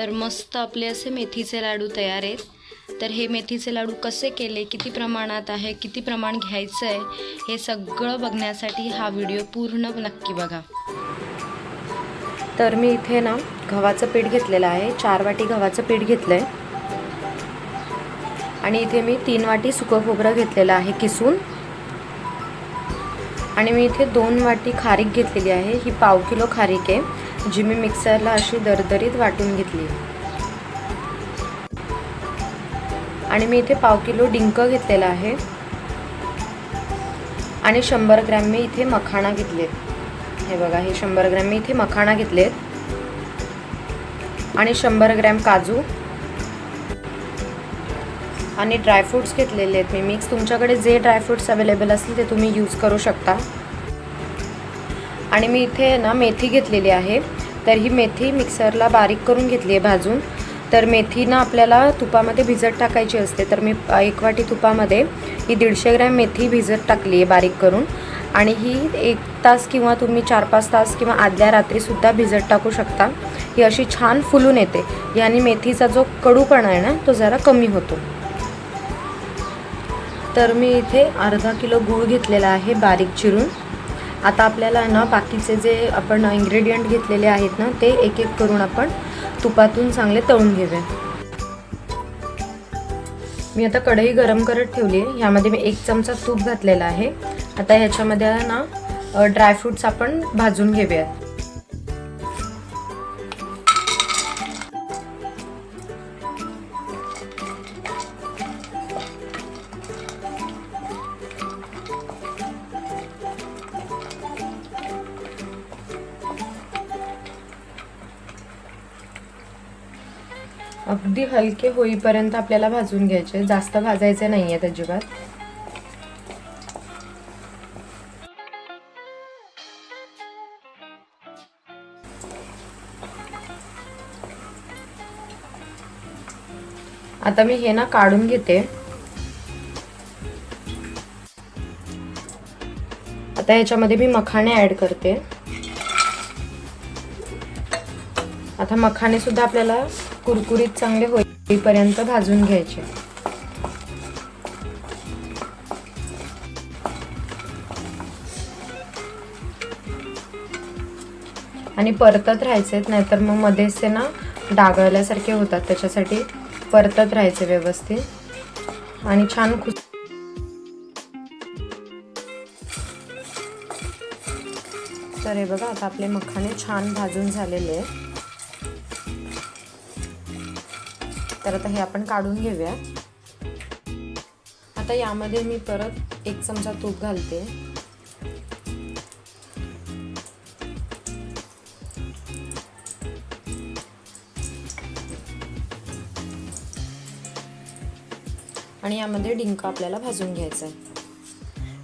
तर मस्त आपले असे मेथीचे लाडू तयार आहेत. तर हे मेथीचे लाडू कसे केले किती प्रमाणात आहे किती प्रमाण घ्यायचं आहे हे सगळं बघण्यासाठी हा व्हिडिओ पूर्ण नक्की बघा. तर मी इथे ना गव्हाचं पीठ घेतलेलं आहे. चार वाटी गव्हाचं पीठ घेतलं आहे आणि इथे मी तीन वाटी सुकं खोबरं घेतलेलं आहे किसून. आणि मी इथे दोन वाटी खारीक घेतलेली आहे. ही पाव किलो खारीक आहे. जी मी मिक्सरला अशी दरदरीत वाटून घेतली. आणि मी इथे पाव किलो डिंक घेतलेला आहे. आणि शंभर ग्रॅम मी इथे मखाणा घेतलेत. हे बघा हे शंभर ग्रॅम मी इथे मखाणा घेतलेत. आणि शंभर ग्रॅम काजू. आणि ड्रायफ्रूट्स घेतलेले आहेत. मी मिक्स तुमच्याकडे जे ड्रायफ्रूट्स अवेलेबल असतील ते तुम्ही यूज करू शकता. आणि मी इथे ना मेथी घेतलेली आहे. तर ही मेथी मिक्सरला बारीक करून घेतली आहे भाजून. तर मेथी ना आपल्याला तुपामध्ये भिजत टाकायची असते. तर मी एक वाटी तुपामध्ये ही दीडशे ग्रॅम मेथी भिजत टाकली आहे बारीक करून. आणि ही एक तास किंवा तुम्ही चार पाच तास किंवा आदल्या रात्रीसुद्धा भिजत टाकू शकता. ही अशी छान फुलून येते. याने मेथीचा जो कडूपणा आहे ना तो जरा कमी होतो. तर मी इथे अर्धा किलो गूळ घेतलेला आहे बारीक चिरून. आता आपल्याला ना बाकीचे जे आपण इन्ग्रेडियंट घेतलेले आहेत ना ते एक एक करून आपण तुपातून चांगले तळून घेऊया. मी आता कढई गरम करत ठेवली आहे. ह्यामध्ये मी एक चमचा तूप घातलेला आहे. आता ह्याच्यामध्ये ना ड्रायफ्रूट्स आपण भाजून घेऊयात. अगदी हलके होईपर्यंत आपल्याला भाजून घ्यायचे. जास्त भाजायचे नाही आहेत अजिबात. आता मी हे ना काढून घेते. आता याच्यामध्ये मी मखाणे ऍड करते. आता मखानेसुद्धा आपल्याला कुरकुरीत चांगले होईपर्यंत भाजून घ्यायचे. आणि परतत राहायचे नाहीतर मग मध्येच ते ना डागळल्यासारखे होतात. त्याच्यासाठी परतत राहायचे व्यवस्थित. आणि छान खुस तर हे बघा आता आपले मखाने छान भाजून झालेले आहे तर आता हे आपण काढून घेऊया. आता यामध्ये मी परत एक चमचा तूप घालते. आणि यामध्ये डिंक आपल्याला भाजून घ्यायचं आहे.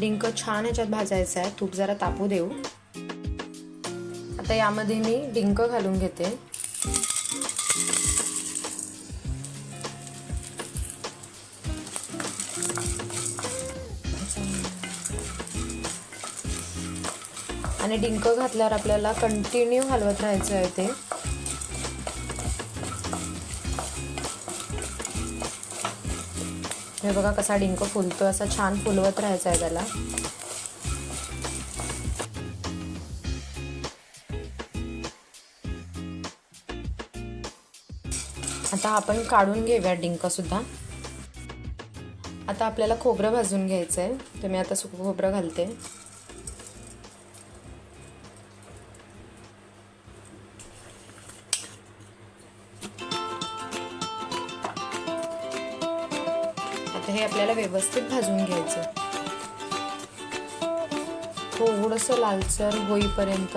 डिंक छान ह्याच्यात भाजायचं आहे. तूप जरा तापू देऊ. आता यामध्ये मी डिंक घालून घेते. आणि डिंक घातल्यावर आपल्याला कंटिन्यू हलवत राहायचं आहे ते. हे बघा कसा डिंक फुलतो असा छान फुलवत राहायचं आहे त्याला. आता आपण काढून घेऊया डिंक सुद्धा. आता आपल्याला खोबरं भाजून घ्यायचं आहे तर मी आता सुकं खोबरं घालते. आता हे आपल्याला व्यवस्थित भाजून घ्यायचं. हो, थोडंसं लालसर होईपर्यंत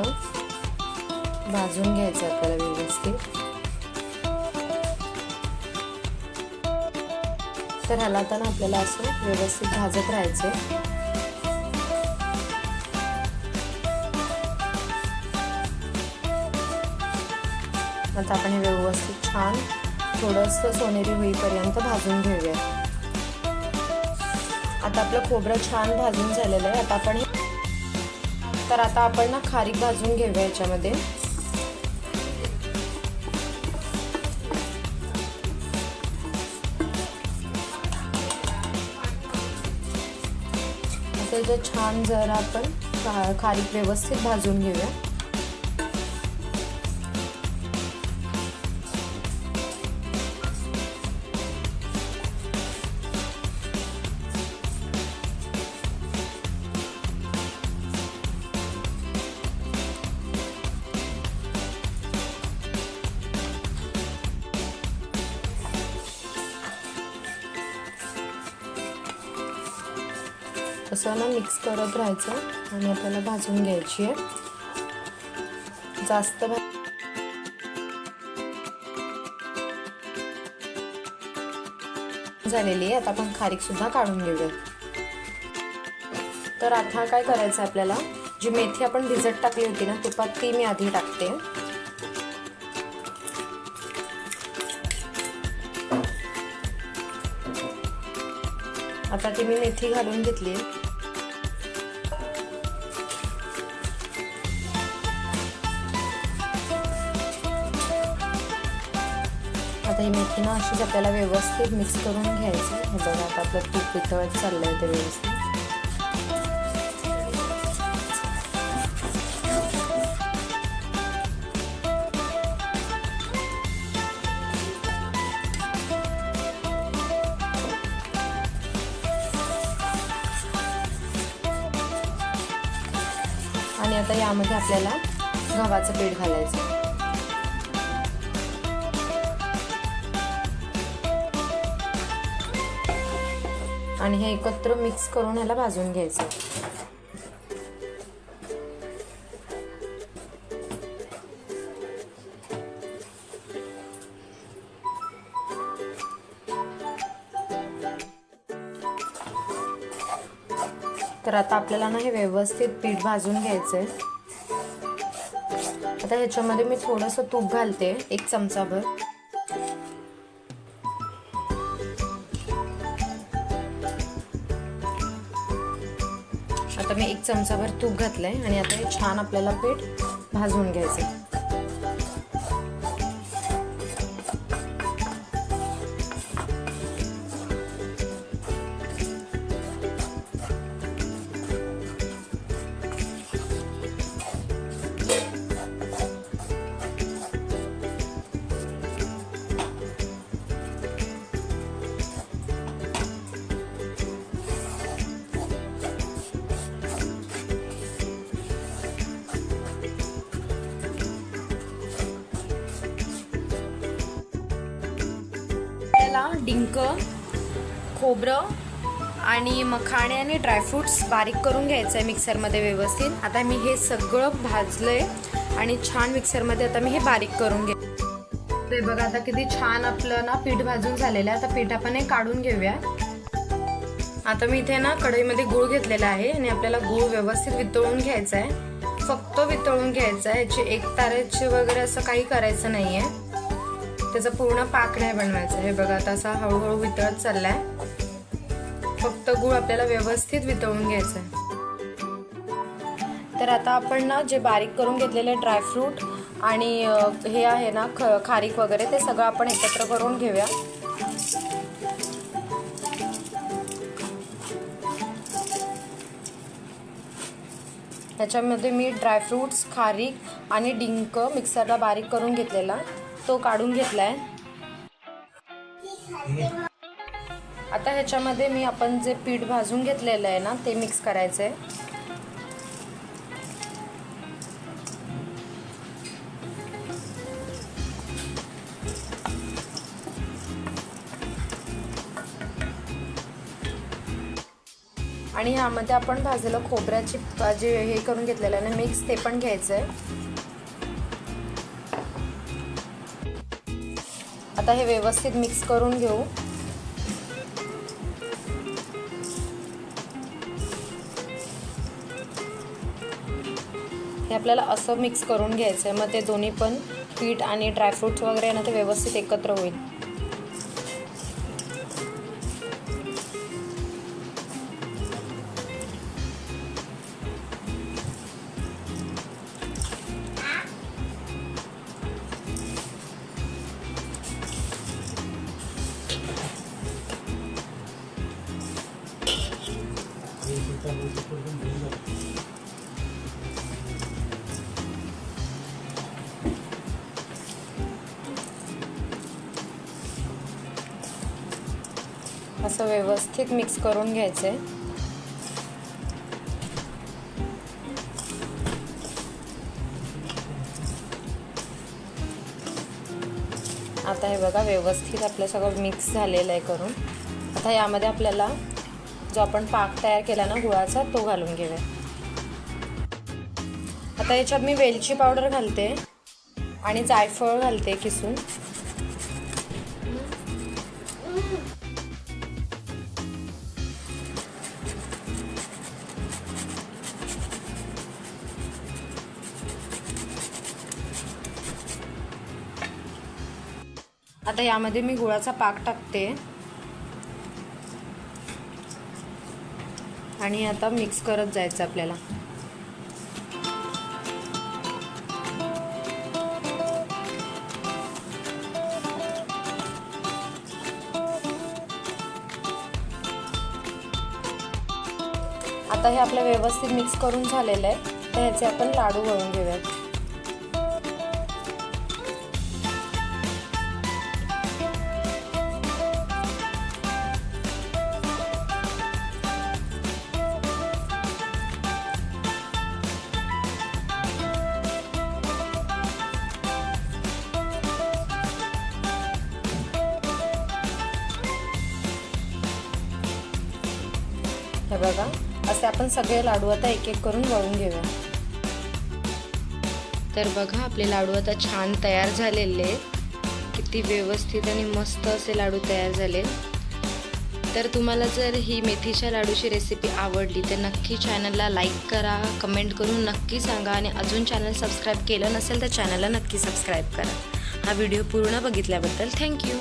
भाजून घ्यायचं आपल्याला व्यवस्थित. तर ह्याला आता आपल्याला असं व्यवस्थित भाजत राहायचं आता आपण हे व्यवस्थित छान थोडंसं सोनेरी होईपर्यंत भाजून घेऊया. आता आपलं खोबरं छान भाजून झालेलं आहे. आता आपण तर आता आपण ना खारीक भाजून घेऊया याच्यामध्ये. छान जरा आपण खारीक व्यवस्थित भाजून घेऊया. असं ना मिक्स करत राहायचं आणि आपल्याला भाजून घ्यायची आहे. जास्त भा झालेली आहे. आता आपण खारीक सुद्धा काढून घेऊया तर आता काय करायचं आपल्याला? जी मेथी आपण भिजत टाकली होती ना तुपात ती मी आधी टाकते. आता ती मी मेथी घालून घेतली आहे. आता ही मेथीनं अशीच आपल्याला व्यवस्थित मिक्स करून घ्यायचं हे बघा आता आपलं तूप पितळत चाललं आहे ते व्यवस्थित. आणि आता यामध्ये आपल्याला गव्हाचं पीठ घालायचं आणि हे एकत्र मिक्स करून ह्याला भाजून घ्यायचं. तर आता आपल्याला ना हे व्यवस्थित पीठ भाजून घ्यायचं आहे आता ह्याच्यामध्ये मी थोडंसं तूप घालते एक चमचाभर. आता मी एक चमचाभर तूप घातलं आहे आणि आता हे छान आपल्याला पीठ भाजून घ्यायचं आहे खोबरं आणि मखाणे आणि ड्रायफ्रुट्स बारीक करून घ्यायचं आहे मिक्सरमध्ये व्यवस्थित. आता मी हे सगळं भाजलंय आणि छान मिक्सरमध्ये आता मी हे बारीक करून घे ते बघा आता किती छान आपलं ना पीठ भाजून झालेलं आहे. आता पीठ आपण हे काढून घेऊया. आता मी इथे ना कढईमध्ये गूळ घेतलेला आहे आणि आपल्याला गूळ व्यवस्थित वितळून घ्यायचा आहे. फक्त वितळून घ्यायचा आहे. याची एक तारेचे वगैरे असं काही करायचं नाही आहे त्याचा पूर्ण पाक नाही बनवायचा. हे बघा आता असा हळूहळू वितळत चाललाय. फक्त गूळ आपल्याला व्यवस्थित वितळून घ्यायचं आहे तर आता आपण ना जे बारीक करून घेतलेले ड्रायफ्रूट आणि हे आहे ना ख खारीक वगैरे ते सगळं आपण एकत्र करून घेऊया. त्याच्यामध्ये मी ड्रायफ्रूट्स खारीक आणि डिंक मिक्सरला बारीक करून घेतलेला. तो काढून घेतलाय. आता ह्याच्यामध्ये मी आपण जे पीठ भाजून घेतलेलं आहे ना ते मिक्स करायचं आहे आणि ह्यामध्ये आपण भाजलेलं खोबऱ्याची जे हे करून घेतलेलं आहे ना मिक्स ते पण घ्यायचं आहे आता हे व्यवस्थित मिक्स करून घेऊ. हे आपल्याला असं मिक्स करून घ्यायचं आहे मग ते दोन्ही पण पीठ आणि ड्रायफ्रूट्स वगैरे ना ते व्यवस्थित एकत्र होईल. असं व्यवस्थित मिक्स करून घ्यायचं. आहे आता हे बघा व्यवस्थित आपलं सगळं मिक्स झालेलं आहे करून. आता यामध्ये आपल्याला जो आपण पाक तयार केला ना गुळाचा तो घालून घेऊया. आता याच्यात मी वेलची पावडर घालते आणि जायफळ घालते किसून. आता यामध्ये मी गुळाचा पाक टाकते. आणि आता मिक्स करत जायचं आपल्याला. आता हे आपलं व्यवस्थित मिक्स करून झालेलं आहे. तर ह्याचे आपण लाडू वळून घेऊयात. बघा. असे आपण सगळे लाडू आता एक एक करून वळून घेऊया. तर बघा आपले लाडू आता छान तयार झालेले आहेत. किती व्यवस्थित आणि मस्त असे लाडू तयार झाले. तर तुम्हाला जर ही मेथीच्या लाडूची रेसिपी आवडली तर नक्की चॅनलला लाईक करा कमेंट करून नक्की सांगा आणि अजून चॅनल सबस्क्राईब केलं नसेल तर चॅनलला नक्की सबस्क्राईब करा. हा व्हिडिओ पूर्ण बघितल्याबद्दल थँक्यू